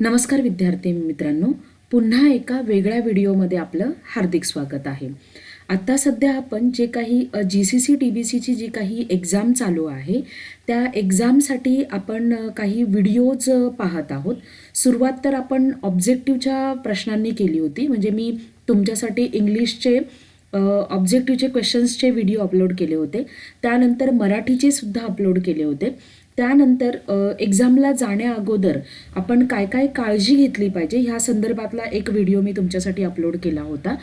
नमस्कार विद्यार्थी मित्रांनो पुन्हा एका वेगळ्या व्हिडिओमध्ये आपलं हार्दिक स्वागत आहे. आत्ता सध्या आपण जे काही G C C T B सीची जी काही एक्झाम चालू आहे त्या एक्झामसाठी आपण काही व्हिडिओज पाहत आहोत. सुरुवात तर आपण ऑब्जेक्टिव्हच्या प्रश्नांनी केली होती. म्हणजे मी तुमच्यासाठी इंग्लिशचे ऑब्जेक्टिव्हचे क्वेश्चन्सचे व्हिडिओ अपलोड केले होते. त्यानंतर मराठीचे सुद्धा अपलोड केले होते. त्यानंतर एक्झामला जाण्या अगोदर आपण काय काय काळजी घेतली पाहिजे ह्या संदर्भातला एक व्हिडिओ मी तुमच्यासाठी अपलोड केला होता.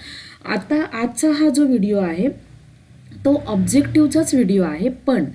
आता आजचा हा जो व्हिडिओ आहे तो ऑब्जेक्टिव्हचाच व्हिडिओ आहे पण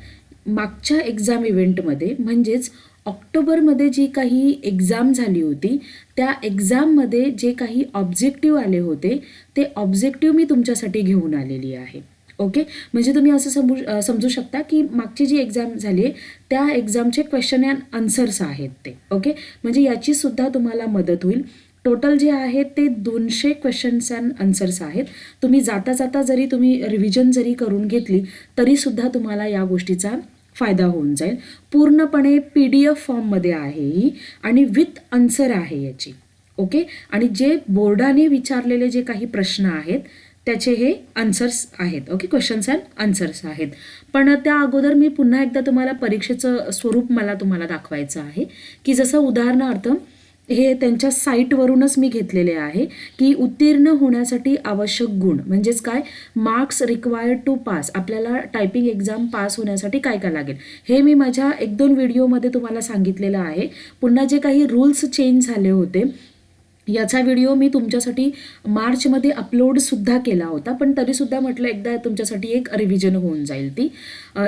मागच्या एक्झाम इव्हेंटमध्ये म्हणजेच ऑक्टोबरमध्ये जी काही एक्झाम झाली होती त्या एक्झाममध्ये जे काही ऑब्जेक्टिव्ह आले होते ते ऑब्जेक्टिव्ह मी तुमच्यासाठी घेऊन आलेली आहे. ओके म्हणजे तुम्ही असं समजू समजू शकता की मागची जी एक्झाम झाली आहे त्या एक्झामचे क्वेश्चन अँड आन्सर्स आहेत ते. ओके म्हणजे याची सुद्धा तुम्हाला मदत होईल. टोटल जे आहे ते दोनशे क्वेश्चन्स अँड आन्सर्स आहेत. तुम्ही जाता जाता जरी तुम्ही रिव्हिजन जरी करून घेतली तरीसुद्धा तुम्हाला या गोष्टीचा फायदा होऊन जाईल. पूर्णपणे पी डी एफ फॉर्ममध्ये आहे ही आणि विथ आन्सर आहे याची. ओके आणि जे बोर्डाने विचारलेले जे काही प्रश्न आहेत त्याचे हे आन्सर्स आहेत. ओके क्वेश्चन्स अँड आन्सर्स आहेत. पण त्या अगोदर मी पुन्हा एकदा तुम्हाला परीक्षेचं स्वरूप मला तुम्हाला दाखवायचं आहे. की जसं उदाहरणार्थ हे त्यांच्या साईटवरूनच मी घेतलेले आहे की उत्तीर्ण होण्यासाठी आवश्यक गुण. म्हणजेच काय? मार्क्स रिक्वायर्ड टू पास आपल्याला टायपिंग एक्झाम पास होण्यासाठी काय काय लागेल? हे मी माझ्या एक दोन व्हिडिओमध्ये तुम्हाला सांगितलेलं आहे. पुन्हा जे काही रूल्स चेंज झाले होते याचा व्हिडिओ मी तुमच्यासाठी मार्चमध्ये अपलोडसुद्धा केला होता पण तरीसुद्धा म्हटलं एकदा तुमच्यासाठी एक रिव्हिजन होऊन जाईल ती.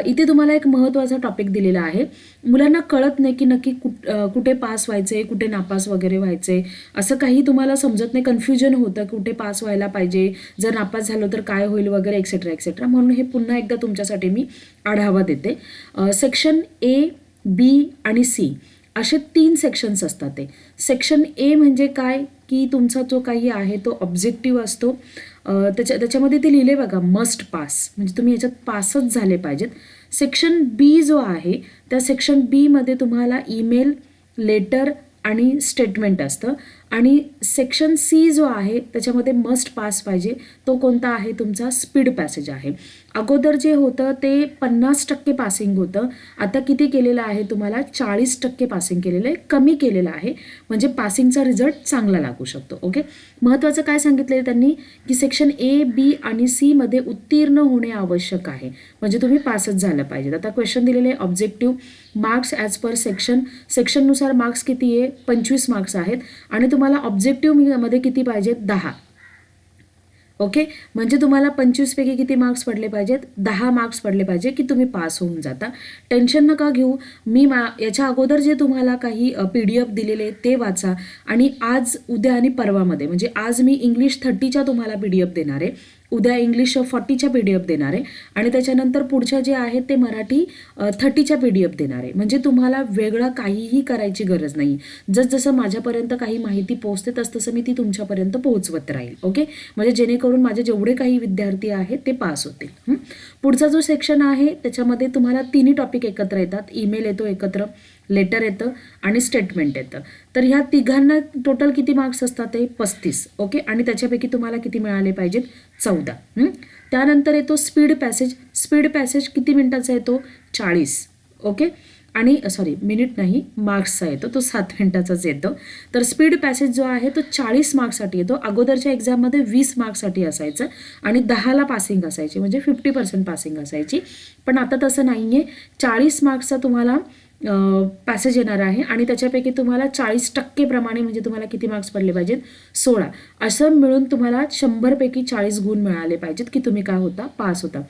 इथे तुम्हाला एक महत्त्वाचा टॉपिक दिलेला आहे. मुलांना कळत नाही की नक्की कुठ कुठे पास व्हायचे कुठे नापास वगैरे व्हायचे. असं काही तुम्हाला समजत नाही कन्फ्युजन होतं कुठे पास व्हायला पाहिजे जर नापास झालो तर काय होईल वगैरे एक्सेट्रा एक्सेट्रा म्हणून हे पुन्हा एकदा तुमच्यासाठी मी आढावा देते. सेक्शन ए बी आणि सी असे तीन सेक्शन्स असतात ते. सेक्शन ए म्हणजे काय? की तुमचा जो काही आहे तो ऑब्जेक्टिव्ह असतो. त्याच्या त्याच्यामध्ये ते लिहिले बघा मस्ट पास म्हणजे तुम्ही याच्यात पासच झाले पाहिजेत. सेक्शन बी जो आहे त्या सेक्शन बीमध्ये तुम्हाला ईमेल लेटर आणि स्टेटमेंट असतं. आणि सेक्शन सी जो आहे त्याच्यामध्ये मस्ट पास पाहिजे. तो कोणता आहे? तुमचा स्पीड पॅसेज आहे. अगोदर जे होतं ते पन्नास टक्के पासिंग होतं. आता किती केलेलं आहे तुम्हाला? चाळीस टक्के पासिंग केलेलं आहे. कमी केलेलं आहे. म्हणजे पासिंगचा रिझल्ट चांगला लागू शकतो. ओके महत्त्वाचं काय सांगितलेलं त्यांनी? की सेक्शन ए बी आणि सीमध्ये उत्तीर्ण होणे आवश्यक आहे. म्हणजे तुम्ही पासच झालं पाहिजे. आता क्वेश्चन दिलेले objective marks as per section सेक्शननुसार marks किती आहे? पंचवीस मार्क्स आहेत. आणि तुम्हाला तुम्हाला ऑब्जेक्टिव्हमध्ये किती पाहिजेत? दहा. ओके म्हणजे तुम्हाला पंचवीसपैकी किती मार्क्स पडले पाहिजेत? दहा मार्क्स पडले पाहिजे की तुम्ही पास होऊन जाता. टेन्शन नका घेऊ. मी मा याच्या अगोदर जे तुम्हाला काही पी डी एफ दिलेले ते वाचा. आणि आज उद्या आणि परवामध्ये म्हणजे आज मी इंग्लिश थर्टीच्या तुम्हाला पी डी एफ देणार आहे. उद्या इंग्लिश फॉर्टीच्या पी डी एफ देणार आहे. आणि त्याच्यानंतर पुढच्या जे आहेत ते मराठी थर्टीच्या पी डी एफ देणार आहे. म्हणजे तुम्हाला वेगळं काहीही करायची गरज नाही. जसजसं माझ्यापर्यंत काही माहिती पोहोचते तसतसं मी ती तुमच्यापर्यंत पोहोचवत राहील. ओके म्हणजे जेणेकरून माझे जेवढे काही विद्यार्थी आहेत ते पास होतील. पुढचा जो सेक्शन आहे त्याच्यामध्ये तुम्हाला तिन्ही टॉपिक एकत्र येतात. ईमेल येतो एकत्र. लेटर येतं आणि स्टेटमेंट येतं. तर ह्या तिघांना टोटल किती मार्क्स असतात ते? पस्तीस. ओके आणि त्याच्यापैकी तुम्हाला किती मिळाले पाहिजेत? चौदा. त्यानंतर येतो स्पीड पॅसेज स्पीड पॅसेज किती मिनिटाचा येतो? चाळीस. ओके आणि सॉरी मिनिट नाही मार्क्सचा येतो. तो सात मिनिटाचाच येतो. तर स्पीड पॅसेज जो आहे तो चाळीस मार्क्ससाठी येतो. अगोदरच्या एक्झाममध्ये वीस मार्क्ससाठी असायचं आणि दहाला पासिंग असायची. म्हणजे फिफ्टी पर्सेंट पासिंग असायची. पण आता तसं नाही आहे चाळीस मार्क्सचा तुम्हाला पॅसेज येणार आहे आणि त्याच्यापैकी तुम्हाला चाळीस टक्केप्रमाणे म्हणजे तुम्हाला किती मार्क्स पडले पाहिजेत? सोळा. असं मिळून तुम्हाला शंभरपैकी चाळीस गुण मिळाले पाहिजेत की तुम्ही काय होता? पास होता.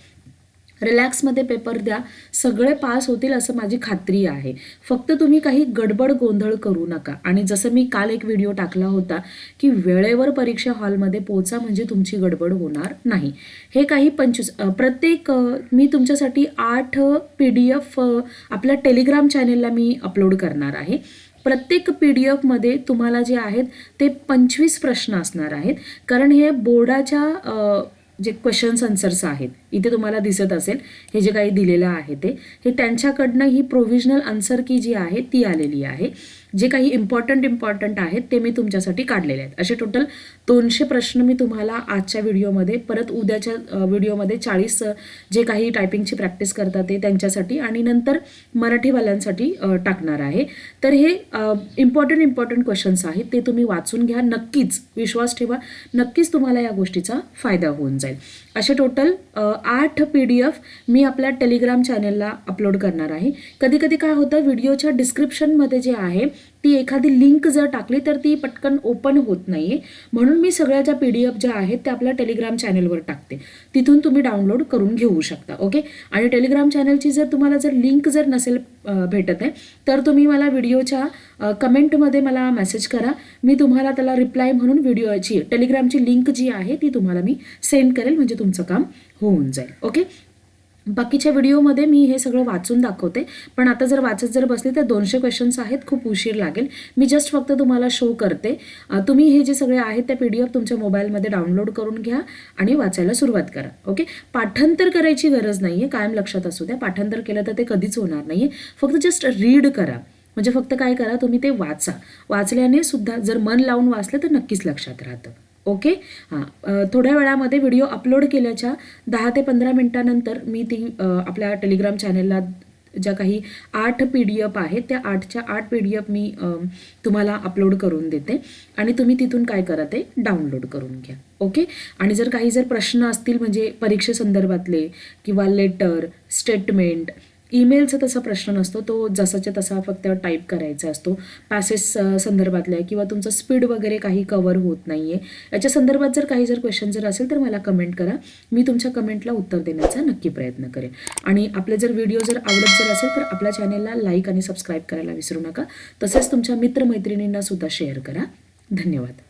रिलॅक्समध्ये पेपर द्या सगळे पास होतील असं माझी खात्री आहे. फक्त तुम्ही काही गडबड गोंधळ करू नका. आणि जसं मी काल एक व्हिडिओ टाकला होता की वेळेवर परीक्षा हॉलमध्ये पोचा म्हणजे तुमची गडबड होणार नाही. हे काही पंचवीस प्रत्येक मी तुमच्यासाठी आठ पी डी एफ आपल्या टेलिग्राम चॅनेलला मी अपलोड करणार आहे. प्रत्येक पी डी एफमध्ये तुम्हाला जे आहेत ते पंचवीस प्रश्न असणार आहेत. कारण हे बोर्डाच्या जे क्वेश्चन्स आन्सर्स आहेत इथे तुम्हाला दिसत असेल हे जे काही दिलेलं आहे ते हे त्यांच्याकडनं ही प्रोव्हिजनल आन्सर की जी आहे ती आलेली आहे. जे काही इम्पॉर्टंट इम्पॉर्टंट आहेत ते मी तुमच्यासाठी काढलेले आहेत. असे टोटल दोनशे प्रश्न मी तुम्हाला आजच्या व्हिडिओमध्ये परत उद्याच्या व्हिडिओमध्ये चाळीस जे काही टायपिंगची प्रॅक्टिस करतात ते त्यांच्यासाठी आणि नंतर मराठीवाल्यांसाठी टाकणार आहे. तर हे इम्पॉर्टंट इम्पॉर्टंट क्वेश्चन्स आहेत ते तुम्ही वाचून घ्या. नक्कीच विश्वास ठेवा. नक्कीच तुम्हाला या गोष्टीचा फायदा होऊन जाईल. असे टोटल आठ पी डी एफ मी आपल्या टेलिग्राम चॅनेलला अपलोड करणार आहे. कधी कधी काय होतं व्हिडिओच्या डिस्क्रिप्शनमध्ये जे आहे ती एखादी लिंक जर टाकली तर ती पटकन ओपन होत नाही आहे म्हणून मी सगळ्या ज्या पी डी एफ ज्या आहेत त्या आपल्या टेलिग्राम चॅनेलवर टाकते. तिथून तुम्ही डाउनलोड करून घेऊ शकता ओके आणि टेलिग्राम चॅनलची जर तुम्हाला जर लिंक जर नसेल भेटत आहे तर तुम्ही मला व्हिडिओच्या कमेंटमध्ये मला मेसेज करा. मी तुम्हाला त्याला रिप्लाय म्हणून व्हिडिओची टेलिग्रामची लिंक जी आहे ती तुम्हाला मी सेंड करेल म्हणजे तुमचं काम होऊन जाईल ओके बाकीच्या व्हिडिओमध्ये मी हे सगळं वाचून दाखवते. पण आता जर वाचत जर बसले तर दोनशे क्वेश्चन्स आहेत खूप उशीर लागेल. मी जस्ट फक्त तुम्हाला शो करते. तुम्ही हे जे सगळे आहेत त्या पी डी एफ तुमच्या मोबाईलमध्ये डाउनलोड करून घ्या आणि वाचायला सुरुवात करा. ओके पाठांतर करायची गरज नाही आहे कायम लक्षात असू द्या. पाठांतर केलं तर ते कधीच होणार नाही आहे फक्त जस्ट रीड करा. म्हणजे फक्त काय करा तुम्ही ते वाचा. वाचल्याने सुद्धा जर मन लावून वाचलं तर नक्कीच लक्षात राहतं. ओके? हां. थोड्या वेळामध्ये व्हिडिओ अपलोड केल्याच्या दहा ते पंधरा मिनटानंतर मी ती आपल्या टेलिग्राम चॅनेलला ज्या काही आठ पी डी एफ आहेत त्या आठच्या आठ पी डी एफ मी तुम्हाला अपलोड करून देते. आणि तुम्ही तिथून काय करा ते डाउनलोड करून घ्या. ओके? आणि जर काही जर प्रश्न असतील म्हणजे परीक्षेसंदर्भातले किंवा लेटर स्टेटमेंट ईमेलचा तसा प्रश्न नसतो. तो जसाच्या तसा फक्त टाईप करायचा असतो. पॅसेस संदर्भातल्या किंवा तुमचं स्पीड वगैरे काही कवर होत नाही आहे याच्या संदर्भात जर काही जर क्वेश्चन जर असेल तर मला कमेंट करा. मी तुमच्या कमेंटला उत्तर देण्याचा नक्की प्रयत्न करेन. आणि आपले जर व्हिडिओ जर आवडत जर असेल तर आपल्या चॅनेलला लाईक आणि सबस्क्राईब करायला विसरू नका. तसेच तुमच्या मित्रमैत्रिणींनासुद्धा शेअर करा. धन्यवाद.